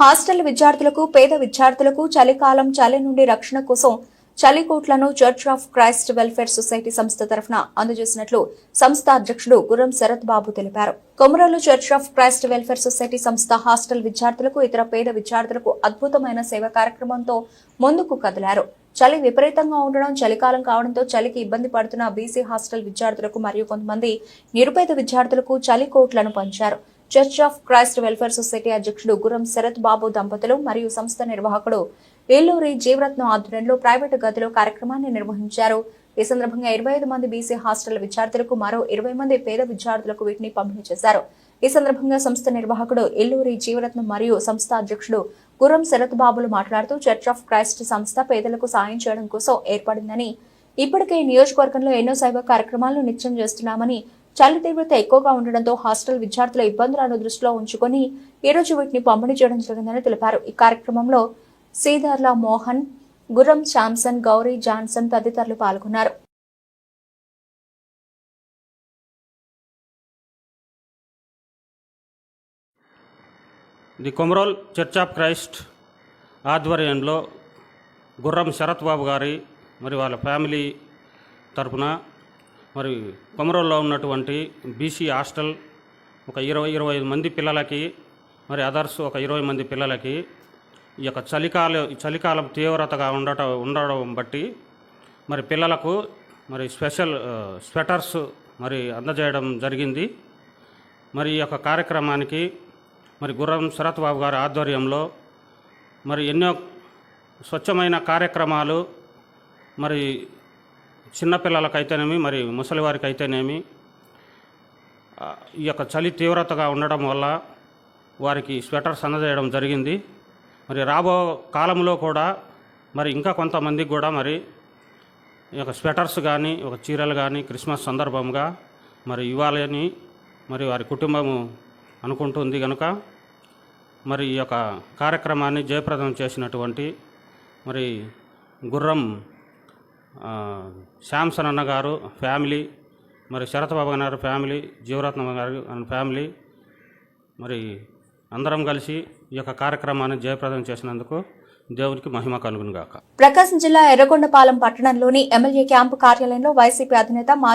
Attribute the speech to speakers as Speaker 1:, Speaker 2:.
Speaker 1: Hostel విద్యార్థులకు పేద విద్యార్థులకు చలికాలం చలి నుండి రక్షణ కోసం చలికోట్లను church of Christ welfare society సంస్థ తరఫున అందజేసినట్లు సంస్థ అధ్యక్షుడు గుర్రం శరత్ బాబు తెలిపారు. Komarolu church of Christ welfare society సంస్థ హాస్టల్ విద్యార్థులకు ఇతర పేద విద్యార్థులకు అద్భుతమైన సేవ కార్యక్రమంతో ముందుకు కదిలారు. చలి విపరీతంగా ఉండడం చలికాలం కావడంతో చలికి ఇబ్బంది పడుతున్న బీసీ హాస్టల్ విద్యార్థులకు మరియు కొంతమంది నిరుపేద విద్యార్థులకు చలి కోట్లను పంచారు. Church of Christ welfare society అధ్యక్షుడు గురం శరత్ బాబు దంపతులు మరియు సంస్థ నిర్వాహకుడు ఏలూరి జీవరత్నం ఆధ్వర్యంలో ప్రైవేటు గదిలో కార్యక్రమాన్ని నిర్వహించారు. ఈ సందర్భంగా ఇరవై ఐదు మంది బీసీ హాస్టల్ విద్యార్థులకు మరో ఇరవై మంది పేద విద్యార్థులకు వీటిని పంపిణీ చేశారు. ఈ సందర్భంగా సంస్థ నిర్వాహకుడు ఎల్లూరి జీవరత్నం మరియు సంస్థ అధ్యక్షుడు గురం శరత్ బాబులు మాట్లాడుతూ చర్చ్ ఆఫ్ క్రైస్ట్ సంస్థ పేదలకు సాయం చేయడం కోసం ఏర్పడిందని. ఇప్పటికే నియోజకవర్గంలో ఎన్నో సైబర్ కార్యక్రమాలను నిత్యం చేస్తున్నామని చలి తీవ్రత ఎక్కువగా ఉండడంతో హాస్టల్ విద్యార్థుల ఇబ్బందులను దృష్టిలో ఉంచుకొని ఈ రోజు వీటిని పంపిణీ చేయడం జరిగిందని తెలిపారు. ఈ కార్యక్రమంలో శ్రీధర్ల మోహన్ గుర్రం శాంసన్ గౌరీ జాన్సన్ తదితరులు పాల్గొన్నారు.
Speaker 2: The Komarol church of Christ ఆధ్వర్యంలో గుర్రం శరత్ బాబు గారి మరి వాళ్ళ ఫ్యామిలీ తరపున మరి కొమరోల్లో ఉన్నటువంటి బీసీ హాస్టల్ ఒక ఇరవై ఇరవై ఐదు మంది పిల్లలకి మరి అదర్స్ ఒక ఇరవై మంది పిల్లలకి ఈ యొక్క చలికాల చలికాలం తీవ్రతగా ఉండటం ఉండడం బట్టి మరి పిల్లలకు మరి స్పెషల్ స్వెటర్స్ మరి అందజేయడం జరిగింది. మరి ఈ యొక్క కార్యక్రమానికి మరి గుర్రం శరత్ బాబు గారి ఆధ్వర్యంలో మరి ఎన్నో స్వచ్ఛమైన కార్యక్రమాలు మరి చిన్నపిల్లలకైతేనేమి మరి ముసలి వారికి అయితేనేమి ఈ యొక్క చలి తీవ్రతగా ఉండడం వల్ల వారికి స్వెటర్స్ అందజేయడం జరిగింది. మరి రాబో కాలంలో కూడా మరి ఇంకా కొంతమందికి కూడా మరి ఈ యొక్క స్వెటర్స్ కానీ ఒక చీరలు కానీ క్రిస్మస్ సందర్భంగా మరి ఇవ్వాలని మరి వారి కుటుంబము అనుకుంటుంది కనుక మరి ఈ యొక్క కార్యక్రమాన్ని జయప్రదం చేసినటువంటి మరి గుర్రం శాంసన్ అన్నగారు ఫ్యామిలీ మరి శరతబాబు గారు ఫ్యామిలీ జీవరత్నం గారు ఫ్యామిలీ మరి అందరం కలిసి ఈ యొక్క కార్యక్రమాన్ని జయప్రదం చేసినందుకు దేవునికి మహిమ కలుగునుగాక.
Speaker 1: ప్రకాశం జిల్లా ఎర్రగొండపాలెం పట్టణంలోని ఎమ్మెల్యే క్యాంపు కార్యాలయంలో వైసీపీ అధినేత మాజీ